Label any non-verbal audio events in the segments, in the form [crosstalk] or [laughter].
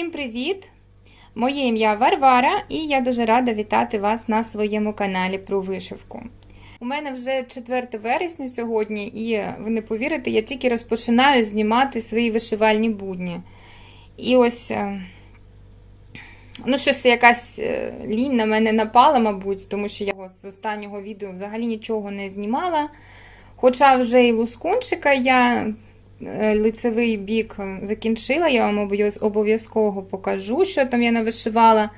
Всім привіт! Моє ім'я Варвара, і я дуже рада вітати вас на своєму каналі про вишивку. У мене вже 4 вересня сьогодні, і ви не повірите, я тільки розпочинаю знімати свої вишивальні будні. І ось, е, ну, щось якась е, лінь на мене напала, мабуть, тому що я з останнього відео взагалі нічого не знімала. Хоча вже і лускунчика я лицевий бік закінчила, я вам обов'язково покажу, що там я навишивала.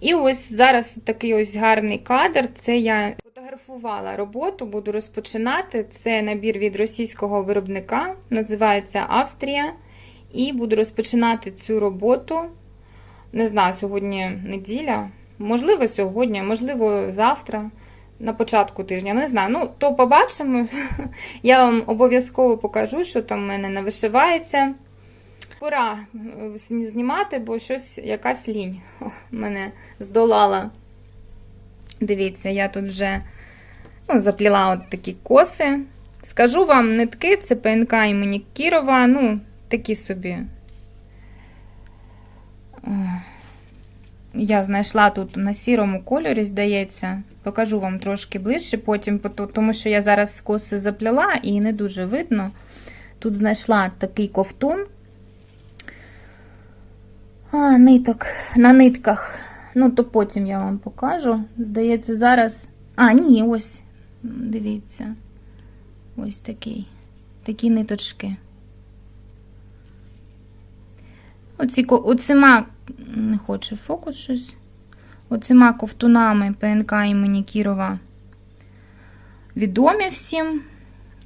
І ось зараз такий ось гарний кадр. Це я фотографувала роботу, буду розпочинати. Це набір від російського виробника, називається Австрія. І буду розпочинати цю роботу. Не знаю, сьогодні неділя. Можливо, сьогодні, можливо, завтра, на початку тижня. Не знаю. Ну, то побачимо. [laughs] Я вам обов'язково покажу, що там в мене навишивається. Пора е, знімати, бо щось якась лінь [laughs] мене здолала. Дивіться, я тут вже ну, запліла от такі коси. Скажу вам, нитки це ПНК імені Кірова, ну, такі собі. Я знайшла тут на сірому кольорі, здається. Покажу вам трошки ближче потім, тому що я зараз коси заплела і не дуже видно. Тут знайшла такий ковтун. А, ниток на нитках. Ну, то потім я вам покажу. Здається, зараз. А, ні, ось. Дивіться. Ось такий. Такі ниточки. Оці, оцима, не хоче фокус щось. Оцима ковтунами ПНК імені Кірова. Відомі всім.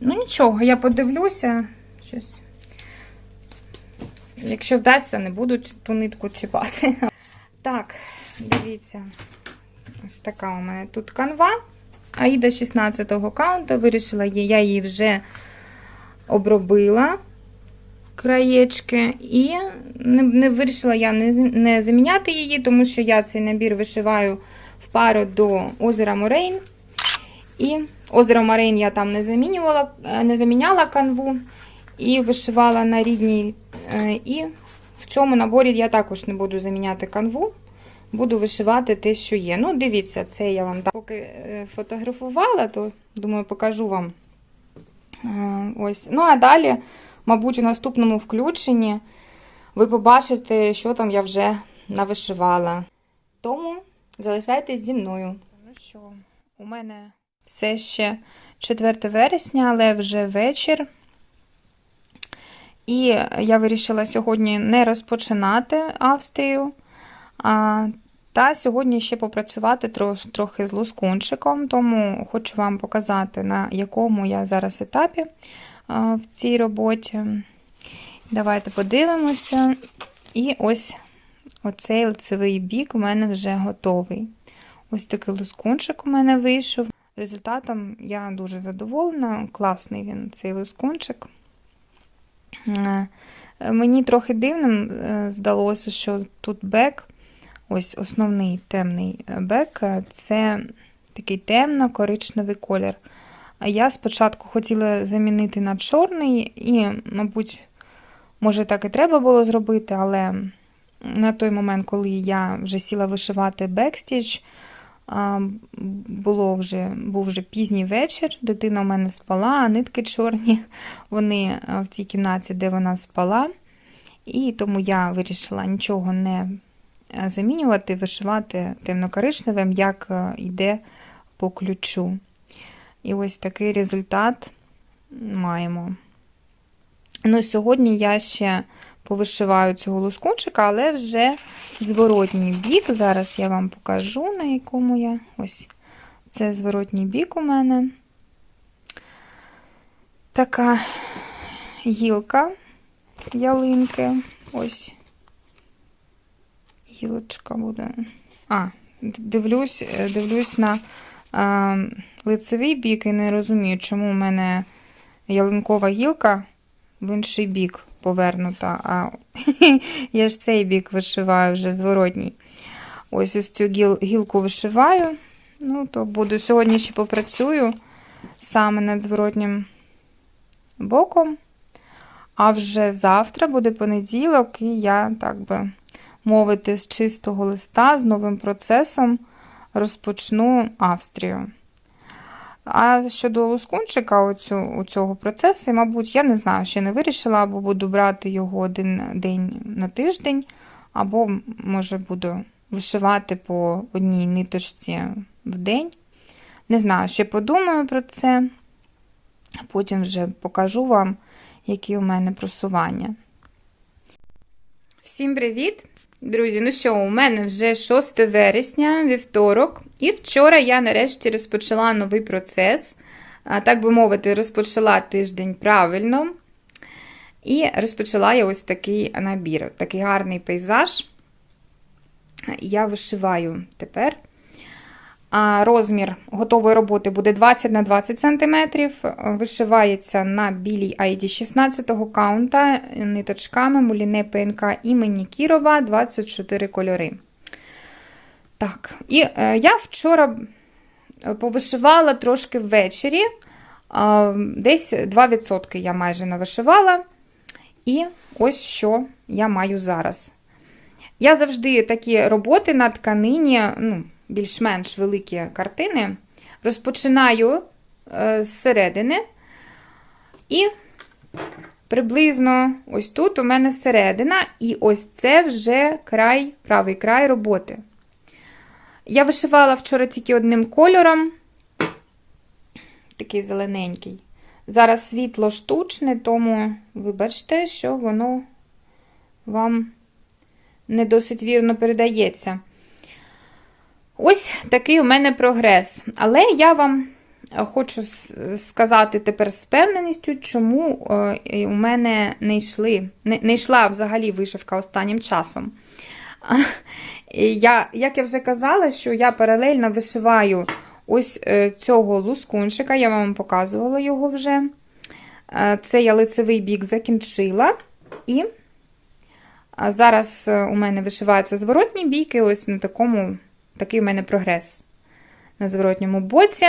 Ну, нічого, я подивлюся. Щось. Якщо вдасться, не будуть ту нитку чіпати. [laughs] Так, дивіться. Ось така у мене тут канва. Аїда 16-го каунту. Вирішила я її вже обробила краєчки. І не, не вирішила я не, не заміняти її, тому що я цей набір вишиваю в пару до озера Морейн. І озеро Морейн я там не замінювала, е, не заміняла канву і вишивала на рідній. е, І в цьому наборі я також не буду заміняти канву. Буду вишивати те, що є. Ну, дивіться, це я вам так поки е, фотографувала, то думаю, покажу вам. Ось. Ну, а далі, мабуть, у наступному включенні ви побачите, що там я вже навишивала. Тому залишайтесь зі мною. Ну що, у мене все ще 4 вересня, але вже вечір. І я вирішила сьогодні не розпочинати Австрію. А, та сьогодні ще попрацювати трош, трохи з лускунчиком, тому хочу вам показати, на якому я зараз етапі в цій роботі. Давайте подивимося. І ось оцей лицевий бік у мене вже готовий. Ось такий лускунчик у мене вийшов. Результатом я дуже задоволена. Класний він, цей лускунчик. Е, Мені трохи дивним е, здалося, що тут бек, ось основний темний бек, е, це такий темно-коричневий колір. Я спочатку хотіла замінити на чорний, і, мабуть, може так і треба було зробити, але на той момент, коли я вже сіла вишивати бекстіч, було вже, був вже пізній вечір, дитина у мене спала, а нитки чорні, [laughs] вони в цій кімнаті, де вона спала. І тому я вирішила нічого не замінювати, вишивати темно-коричневим, як йде по ключу. І ось такий результат маємо. Ну, Сьогодні я ще повишиваю цього лускунчика, але вже зворотній бік. Зараз я вам покажу, на якому я. Ось це зворотній бік у мене. Така гілка ялинки. Ось гілочка буде. А, дивлюсь, дивлюсь на а, лицевий бік і не розумію, чому у мене ялинкова гілка в інший бік повернута, а [laughs] я ж цей бік вишиваю вже зворотній. Ось ось цю гіл, гілку вишиваю. Ну, то буду сьогодні ще попрацюю саме над зворотнім боком. А вже завтра буде понеділок, і я так би мовити, з чистого листа, з новим процесом розпочну Австрію. А щодо лускунчика оцю, у цього процесу, мабуть, я не знаю, ще не вирішила, або буду брати його один день на тиждень, або, може, буду вишивати по одній ниточці в день. Не знаю, ще подумаю про це. Потім вже покажу вам, які у мене просування. Всім привіт! Друзі, ну що, у мене вже 6 вересня, вівторок, і вчора я нарешті розпочала новий процес. Так би мовити, розпочала тиждень правильно. І розпочала я ось такий набір, такий гарний пейзаж. Я вишиваю тепер. А Розмір готової роботи буде 20 на 20 см. Вишивається на білій айді 16 каунта ниточками муліне ПНК імені Кірова 24 кольори. Так, і е, я вчора повишивала трошки ввечері. Е, десь 2% я майже навишивала. І ось що я маю зараз. Я завжди такі роботи на тканині, ну, більш-менш великі картини, розпочинаю е, зсередини. І приблизно ось тут у мене середина, і ось це вже край, правий край роботи. Я вишивала вчора тільки одним кольором, такий зелененький. Зараз світло штучне, тому вибачте, що воно вам не досить вірно передається. Ось такий у мене прогрес. Але я вам хочу сказати тепер з певненістю, чому е, у мене не йшли, не, не йшла взагалі вишивка останнім часом. [laughs] Я, Як я вже казала, що я паралельно вишиваю ось е, цього лускунчика, я вам показувала його вже. Е, це я лицевий бік закінчила. І зараз у мене вишиваються зворотні біки, ось на такому. Такий у мене прогрес на зворотньому боці.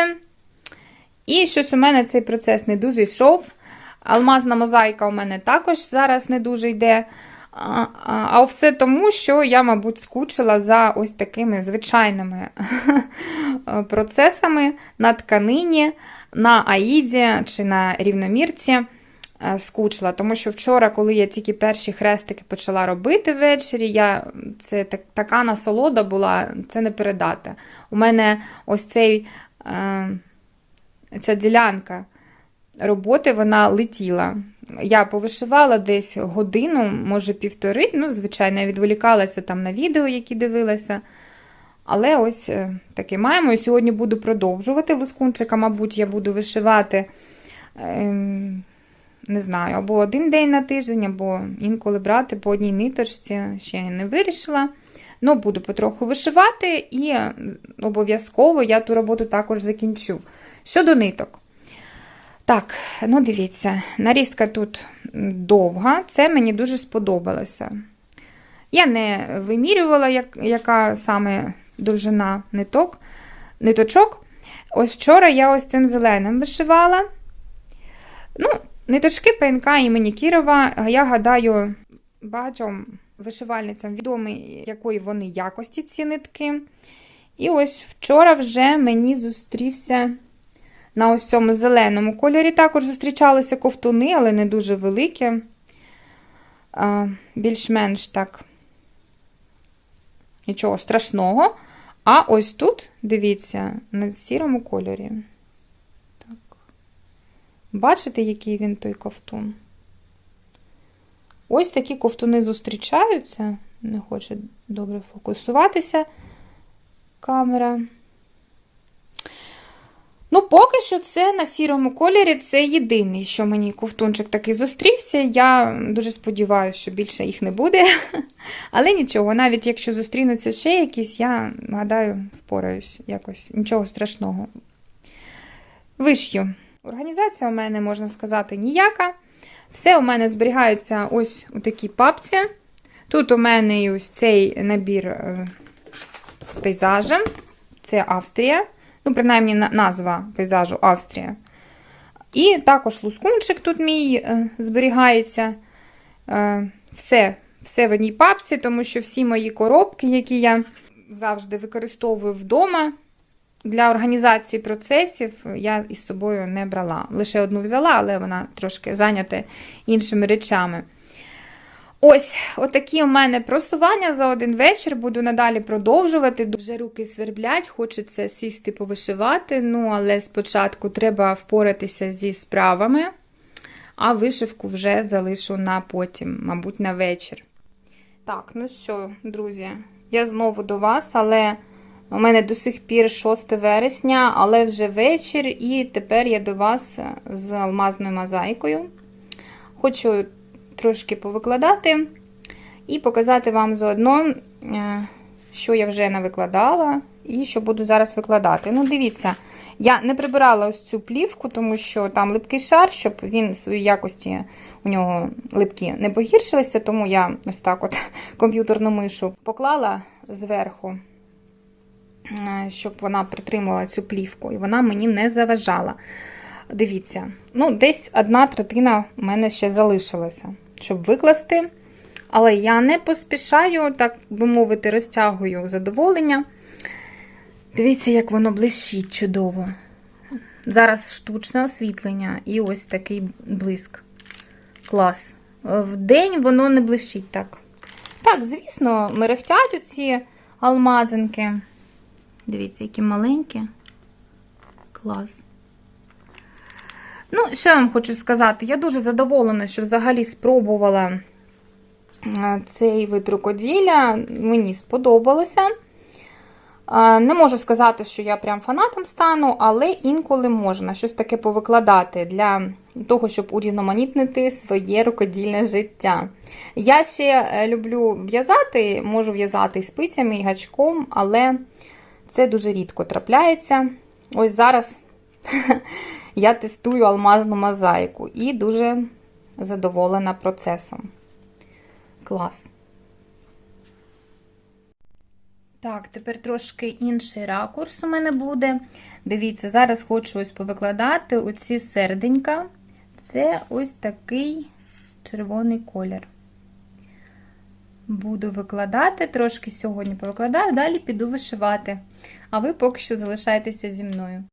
І щось у мене цей процес не дуже йшов. Алмазна мозаїка у мене також зараз не дуже йде. А, а, а все тому, що я, мабуть, скучила за ось такими звичайними [laughs] процесами на тканині, на аїді чи на рівномірці. Е, скучила, тому що вчора, коли я тільки перші хрестики почала робити ввечері, я, це так, така насолода була, це не передати. У мене ось цей, е, ця ділянка роботи вона летіла. Я повишивала десь годину, може півтори. Ну, звичайно, я відволікалася там на відео, які дивилася. Але ось е, таке маємо. І сьогодні буду продовжувати лускунчика, мабуть, я буду вишивати. Не знаю, або один день на тиждень, або інколи брати по одній ниточці, ще не вирішила. Ну, буду потроху вишивати, і обов'язково я ту роботу також закінчу. Щодо ниток. Так, ну дивіться, нарізка тут довга, це мені дуже сподобалося. Я не вимірювала, як, яка саме довжина ниток, ниточок. Ось вчора я ось цим зеленим вишивала. Ну, Ниточки ПНК імені Кірова, я гадаю, багатьом вишивальницям відомі, якої вони якості ці нитки. І ось вчора вже мені зустрівся на ось цьому зеленому кольорі. Також зустрічалися ковтуни, але не дуже великі. Більш-менш так нічого страшного. А ось тут, дивіться, на сірому кольорі. Бачите, який він той ковтун? Ось такі ковтуни зустрічаються, не хоче добре фокусуватися камера. Ну, поки що це на сірому кольорі це єдиний, що мені ковтунчик такий зустрівся. Я дуже сподіваюся, що більше їх не буде. [laughs] Але нічого, навіть якщо зустрінуться ще якісь, я гадаю, впораюсь якось, нічого страшного. Вишью. Організація у мене, можна сказати, ніяка. Все у мене зберігається ось у такій папці. Тут у мене ось цей набір е, з пейзажем. Це Австрія. Ну, принаймні, назва пейзажу Австрія. І також лускунчик тут мій е, зберігається. Е, все все в одній папці, тому що всі мої коробки, які я завжди використовую вдома для організації процесів, я із собою не брала. Лише одну взяла, але вона трошки зайнята іншими речами. Ось, отакі у мене просування за один вечір. Буду надалі продовжувати. Вже руки сверблять, хочеться сісти повишивати. Ну, але спочатку треба впоратися зі справами, а вишивку вже залишу на потім, мабуть, на вечір. Так, ну що, друзі, я знову до вас, але у мене до сих пір 6 вересня, але вже вечір, і тепер я до вас з алмазною мозаїкою. Хочу трошки повикладати і показати вам заодно, е, що я вже навикладала і що буду зараз викладати. Ну, дивіться, я не прибирала ось цю плівку, тому що там липкий шар, щоб він в своїй якості у нього липкі не погіршилися, тому я ось так от [laughs] комп'ютерну мишу поклала зверху, щоб вона притримувала цю плівку, і вона мені не заважала. Дивіться, ну, десь одна третина у мене ще залишилася, щоб викласти. Але я не поспішаю, так би мовити, розтягую задоволення. Дивіться, як воно блищить чудово. Зараз штучне освітлення і ось такий блиск. Клас. Вдень воно не блищить так. Так, звісно, мерехтять оці алмазинки. Дивіться, які маленькі. Клас. Ну, що я вам хочу сказати? Я дуже задоволена, що взагалі спробувала цей вид рукоділля. Мені сподобалося. Не можу сказати, що я прям фанатом стану, але інколи можна щось таке повикладати для того, щоб урізноманітнити своє рукодільне життя. Я ще люблю в'язати, можу в'язати і спицями, і гачком, але це дуже рідко трапляється. Ось зараз [laughs] я тестую алмазну мозаїку і дуже задоволена процесом. Клас. Так, тепер трошки інший ракурс у мене буде. Дивіться, зараз хочу ось повикладати оці серденька. Це ось такий червоний колір. Буду викладати, трошки сьогодні повикладаю, далі піду вишивати. А ви поки що залишайтеся зі мною.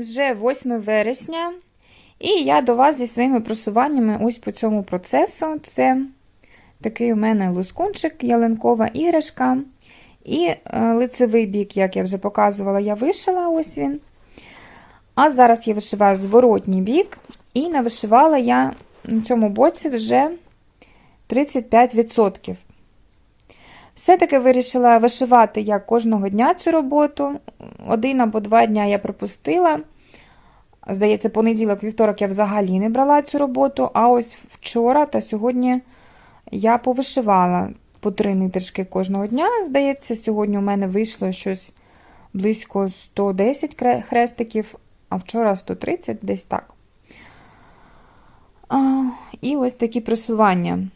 Вже 8 вересня, і я до вас зі своїми просуваннями ось по цьому процесу. Це такий у мене лускунчик, ялинкова іграшка. І е, лицевий бік, як я вже показувала, я вишила ось він. А зараз я вишиваю зворотній бік, і навишивала я на цьому боці вже 35%. Все-таки вирішила вишивати я кожного дня цю роботу. Один або два дня я пропустила. Здається, понеділок, вівторок я взагалі не брала цю роботу, а ось вчора та сьогодні я повишивала по три ниточки кожного дня. Здається, сьогодні у мене вийшло щось близько 110 хрестиків, а вчора 130, десь так. І ось такі просування.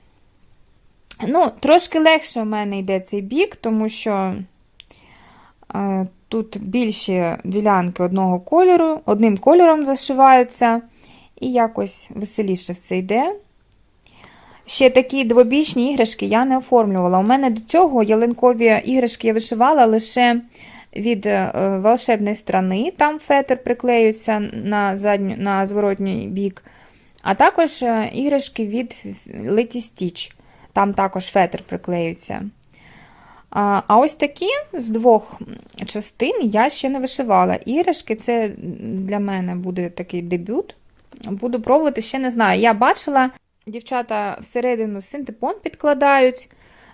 Ну, трошки легше в мене йде цей бік, тому що е, тут більші ділянки одного кольору, одним кольором зашиваються, і якось веселіше все йде. Ще такі двобічні іграшки я не оформлювала. У мене до цього ялинкові іграшки я вишивала лише від е, волшебної страни, там фетр приклеюється на задню, на зворотній бік, а також е, іграшки від Leti Stitch. Там також фетр приклеюється. А ось такі з двох частин я ще не вишивала. Іграшки це для мене буде такий дебют. Буду пробувати, ще не знаю. Я бачила, дівчата всередину синтепон підкладають.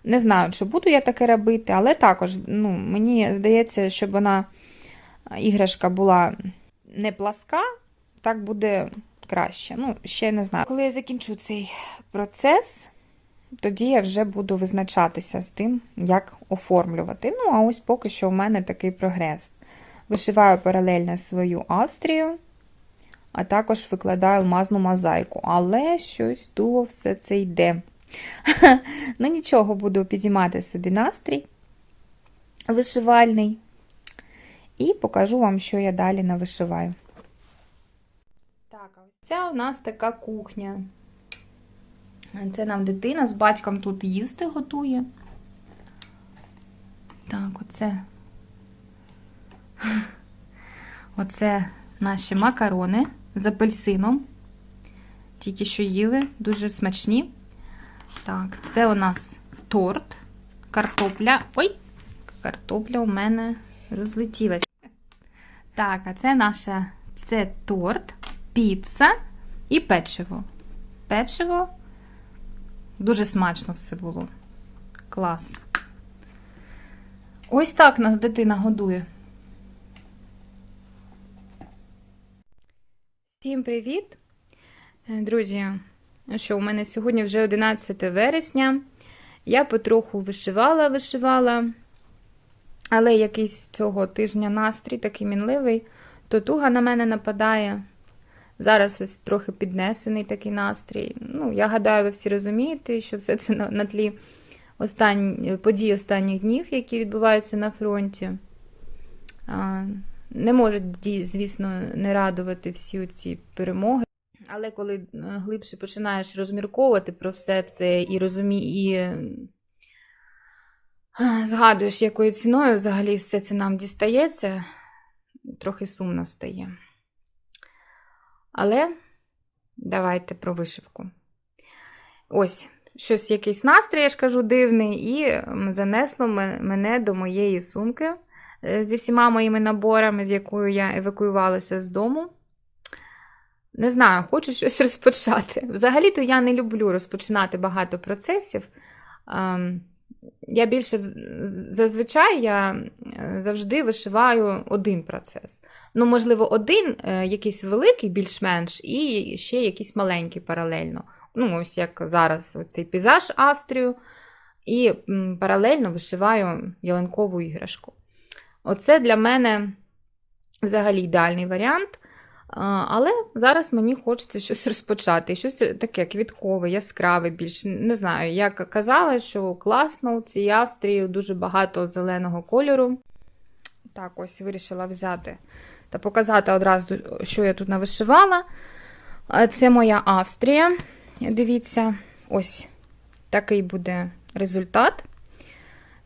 Не знаю, чи буду я таке робити, але також ну, мені здається, щоб вона іграшка була не пласка, так буде краще. Ну, ще не знаю. Коли я закінчу цей процес, тоді я вже буду визначатися з тим, як оформлювати. Ну, а ось поки що у мене такий прогрес. Вишиваю паралельно свою Австрію, а також викладаю алмазну мозаїку. Але щось туго все це йде. [laughs] Ну, нічого, буду підіймати собі настрій вишивальний. І покажу вам, що я далі навишиваю. Так, ось ця у нас така кухня. Це нам дитина з батьком тут їсти готує. Так, оце. [laughs] Оце наші макарони з апельсином. Тільки що їли, дуже смачні. Так, це у нас торт, картопля. Ой, картопля у мене розлетілась. Так, а це наша це торт, піца і печиво. Печиво. Дуже смачно все було. Клас. Ось так нас дитина годує. Всім привіт! Е, Друзі, ну що, у мене сьогодні вже 11 вересня. Я потроху вишивала, вишивала, але якийсь цього тижня настрій такий мінливий, то туга на мене нападає. Зараз ось трохи піднесений такий настрій. Ну, я гадаю, ви всі розумієте, що все це на, на тлі остань... подій останніх днів, які відбуваються на фронті. А, не можуть, звісно, не радувати всі ці перемоги. Але коли глибше починаєш розмірковувати про все це і розумі... і згадуєш, якою ціною взагалі все це нам дістається, трохи сумно стає. Але давайте про вишивку. Ось, щось якийсь настрій, я ж кажу, дивний, і занесло мене до моєї сумки зі всіма моїми наборами, з якою я евакуювалася з дому. Не знаю, хочу щось [laughs] розпочати. Взагалі-то я не люблю розпочинати багато процесів. Я більше зазвичай я завжди вишиваю один процес. Ну, можливо, один якийсь великий, більш-менш, і ще якийсь маленький паралельно. Ну, ось як зараз цей пейзаж Австрію, і паралельно вишиваю ялинкову іграшку. Оце для мене взагалі ідеальний варіант. Але зараз мені хочеться щось розпочати. Щось таке квіткове, яскраве більш. Не знаю, як казала, що класно у цій Австрії дуже багато зеленого кольору. Так, ось вирішила взяти та показати одразу, що я тут навишивала. Це моя Австрія. Дивіться, ось такий буде результат.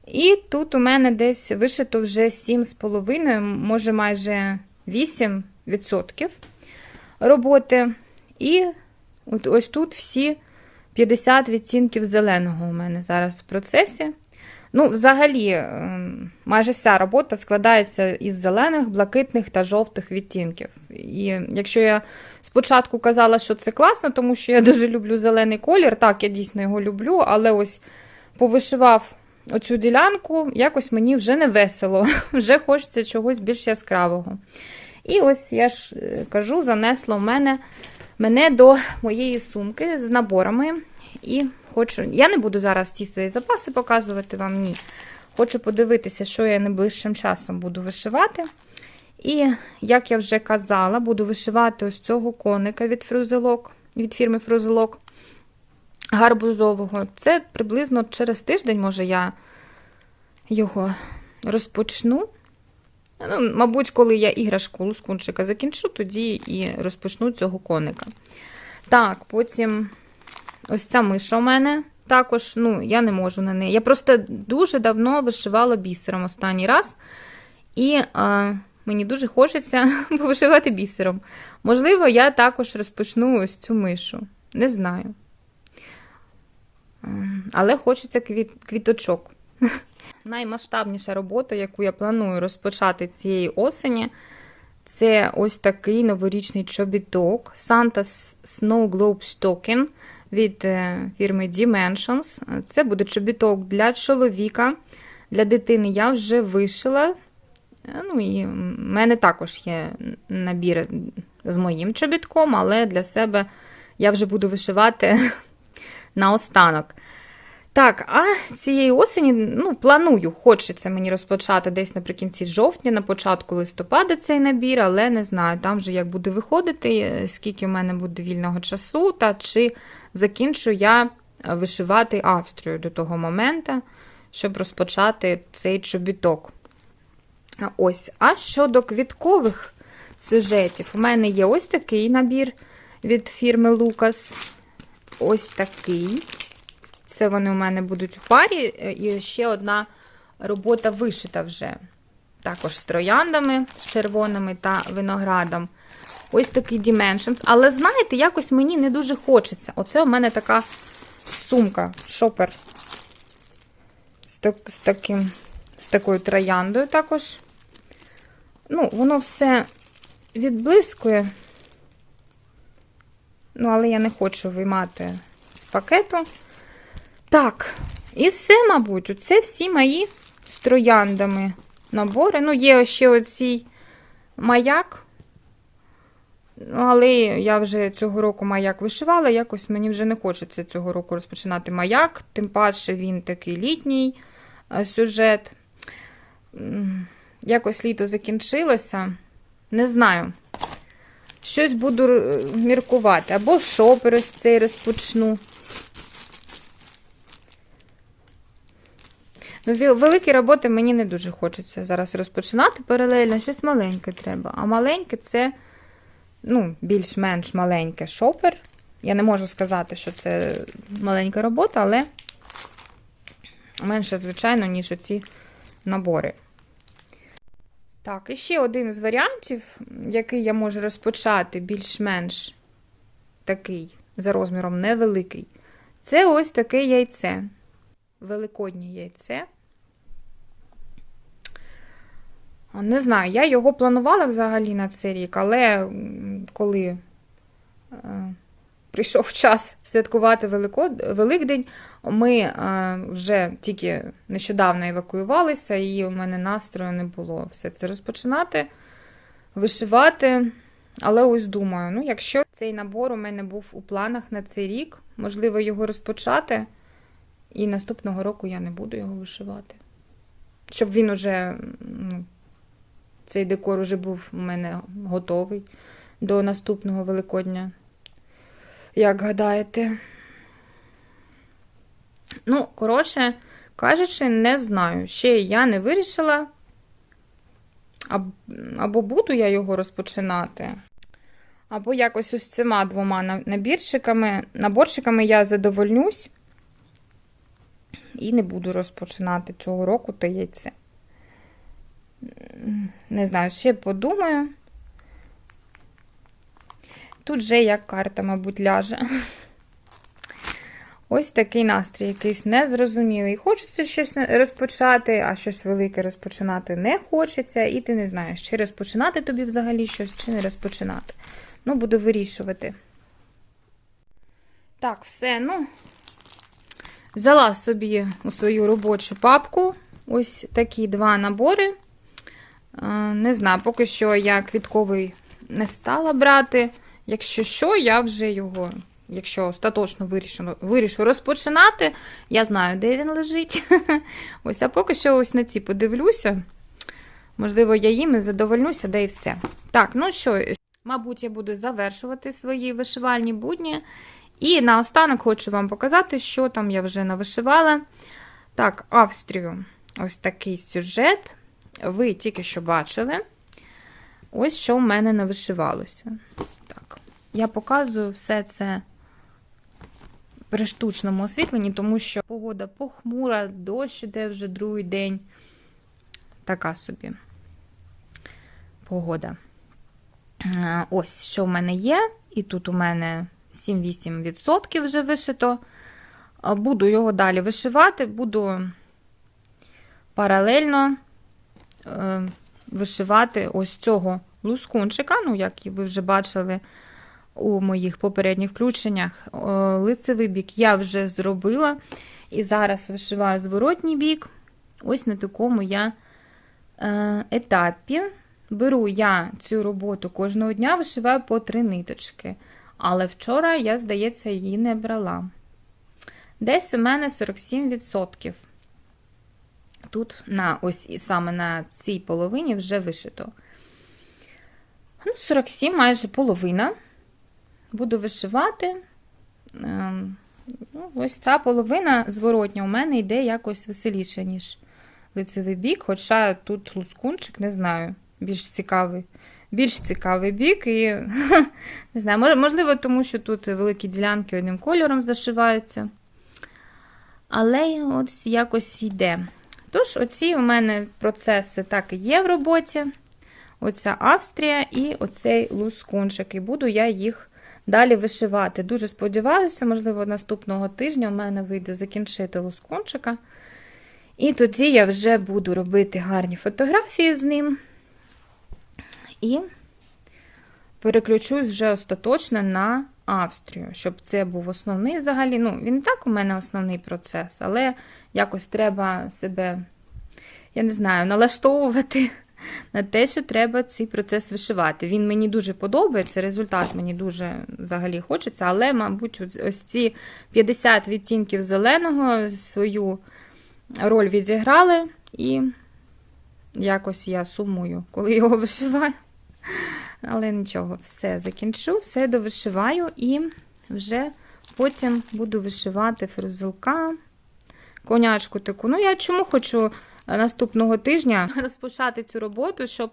І тут у мене десь вишито вже 7,5, може майже 8% роботи. І от ось тут всі 50 відтінків зеленого у мене зараз в процесі. Ну, взагалі, майже вся робота складається із зелених, блакитних та жовтих відтінків. І якщо я спочатку казала, що це класно, тому що я дуже люблю зелений колір, так, я дійсно його люблю, але ось повишивав оцю ділянку, якось мені вже не весело, [laughs] вже хочеться чогось більш яскравого. І ось я ж кажу, занесло мене, мене до моєї сумки з наборами. І хочу, Я не буду зараз ці свої запаси показувати вам, ні. Хочу подивитися, що я найближчим часом буду вишивати. І, як я вже казала, буду вишивати ось цього коника від фрузелок, від фірми Фрузелок гарбузового. Це приблизно через тиждень, може, я його розпочну. Ну, Мабуть, коли я іграшку лускунчика закінчу, тоді і розпочну цього коника. Так, потім ось ця миша у мене. Також, ну, я не можу на неї. Я просто дуже давно вишивала бісером останній раз. І а, мені дуже хочеться [laughs] повишивати бісером. Можливо, я також розпочну ось цю мишу. Не знаю. Але хочеться квіт, квіточок. [laughs] Наймасштабніша робота, яку я планую розпочати цієї осені, Це ось такий новорічний чобіток Santa Snow Globe Stocking від е, фірми Dimensions. Це буде чобіток для чоловіка. Для дитини я вже вишила. Е, Ну і в мене також є набір з моїм чобітком, але для себе я вже буду вишивати [laughs] наостанок. Так, а цієї осені ну, планую, хочеться мені розпочати десь наприкінці жовтня, на початку листопада цей набір, але не знаю, там вже як буде виходити, е, скільки в мене буде вільного часу, та чи закінчу я вишивати Австрію до того моменту, щоб розпочати цей чобіток. Ось, а щодо квіткових сюжетів, у мене є ось такий набір від фірми Лукас. Ось такий. Це вони у мене будуть у парі. І ще одна робота вишита вже. Також з трояндами, з червоними та виноградом. Ось такий Dimensions. Але знаєте, якось мені не дуже хочеться. Оце у мене така сумка, шопер. З, з, таким, з такою трояндою також. Ну, воно все відблискує. Ну, але я не хочу виймати з пакету. Так, і все, мабуть, це всі мої з трояндами набори. Ну, є ще оцій маяк. Але я вже цього року маяк вишивала, якось мені вже не хочеться цього року розпочинати маяк, тим паче він такий літній е, сюжет. Якось літо закінчилося. Не знаю. Щось буду е, міркувати. Або шопер ось цей розпочну. Ну, вел- великі роботи мені не дуже хочеться зараз розпочинати паралельно. Щось маленьке треба. А маленьке це, ну, більш-менш маленьке шопер. Я не можу сказати, що це маленька робота, але менше, звичайно, ніж оці набори. Так, і ще один з варіантів, який я можу розпочати більш-менш такий, за розміром невеликий, це ось таке яйце. Великоднє яйце. А, Не знаю, я його планувала взагалі на цей рік, але коли е, прийшов час святкувати. Великдень, ми е, вже тільки нещодавно евакуювалися, і у мене настрою не було все це розпочинати, вишивати. Але ось думаю, ну, якщо цей набор у мене був у планах на цей рік, можливо, його розпочати, і наступного року я не буду його вишивати. Щоб він уже, ну, цей декор уже був у мене готовий до наступного Великодня. Як гадаєте? Ну, коротше кажучи, не знаю. Ще я не вирішила. Або буду я його розпочинати. Або якось ось цими двома набірчиками, наборчиками я задовольнюсь і не буду розпочинати цього року те яйце. М, Не знаю, ще подумаю. Тут вже як карта, мабуть, ляже. [laughs] Ось такий настрій, якийсь незрозумілий. Хочеться щось розпочати, а щось велике розпочинати не хочеться, і ти не знаєш, чи розпочинати тобі взагалі щось, чи не розпочинати. Ну, буду вирішувати. Так, все, ну. Взяла собі у свою робочу папку ось такі два набори. Е, Не знаю, поки що я квітковий не стала брати. Якщо що, я вже його, якщо остаточно вирішу, вирішу розпочинати, я знаю, де він лежить. [laughs] Ось, а поки що ось на ці подивлюся. Можливо, я їм і задовольнюся, де і все. Так, ну що, мабуть, я буду завершувати свої вишивальні будні. І наостанок хочу вам показати, що там я вже навишивала. Так, Австрію. Ось такий сюжет. Ви тільки що бачили. Ось що в мене навишивалося. Так, я показую все це при штучному освітленні, тому що погода похмура, дощ іде вже другий день. Така собі погода. Ось що в мене є. І тут у мене 7-8% вже вишито. Буду його далі вишивати, буду паралельно вишивати ось цього лускунчика, ну, як ви вже бачили у моїх попередніх включеннях, лицевий бік я вже зробила. І зараз вишиваю зворотній бік. Ось на такому я е, етапі. Беру я цю роботу кожного дня, вишиваю по три ниточки. Але вчора я, здається, її не брала. Десь у мене 47%. Тут на ось саме на цій половині вже вишито. Ну, 47 майже половина. Буду вишивати. Ем, ну, ось ця половина зворотня у мене йде якось веселіше, ніж лицевий бік. Хоча тут лускунчик, не знаю, більш цікавий. Більш цікавий бік, і [laughs] не знаю, можливо, тому що тут великі ділянки одним кольором зашиваються. Але ось якось йде. Тож, оці у мене процеси так і є в роботі. Оця Австрія і оцей лускунчик. І буду я їх далі вишивати. Дуже сподіваюся, можливо, наступного тижня у мене вийде закінчити лускунчика. І тоді я вже буду робити гарні фотографії з ним. І переключусь вже остаточно на Австрію, щоб це був основний взагалі. Ну, він так у мене основний процес, але якось треба себе, я не знаю, налаштовувати [laughs] на те, що треба цей процес вишивати. Він мені дуже подобається, результат мені дуже взагалі хочеться, але, мабуть, ось ці 50 відтінків зеленого свою роль відіграли, і якось я сумую, коли його [laughs] вишиваю. Але нічого, все закінчу, все довишиваю і вже потім буду вишивати фрузелка, конячку таку. Ну, я чому хочу наступного тижня [laughs] розпочати цю роботу, щоб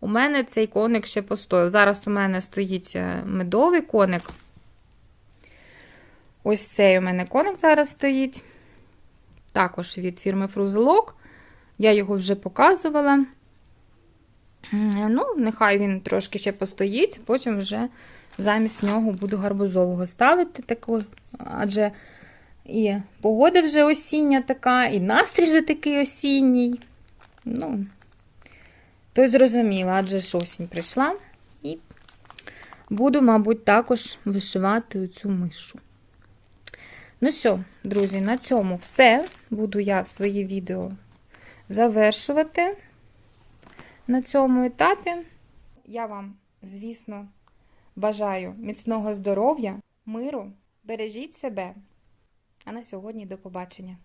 у мене цей коник ще постояв. Зараз у мене стоїть е, медовий коник. Ось цей у мене коник зараз стоїть. Також від фірми Фрузелок. Я його вже показувала. Ну, нехай він трошки ще постоїть, потім вже замість нього буду гарбузового ставити таку, адже і погода вже осіння така, і настрій вже такий осінній. Ну, то й зрозуміло, адже ж осінь прийшла. І буду, мабуть, також вишивати цю мишу. Ну що, друзі, на цьому все. Буду я своє відео завершувати на цьому етапі. Я вам, звісно, бажаю міцного здоров'я, миру, бережіть себе. А на сьогодні до побачення.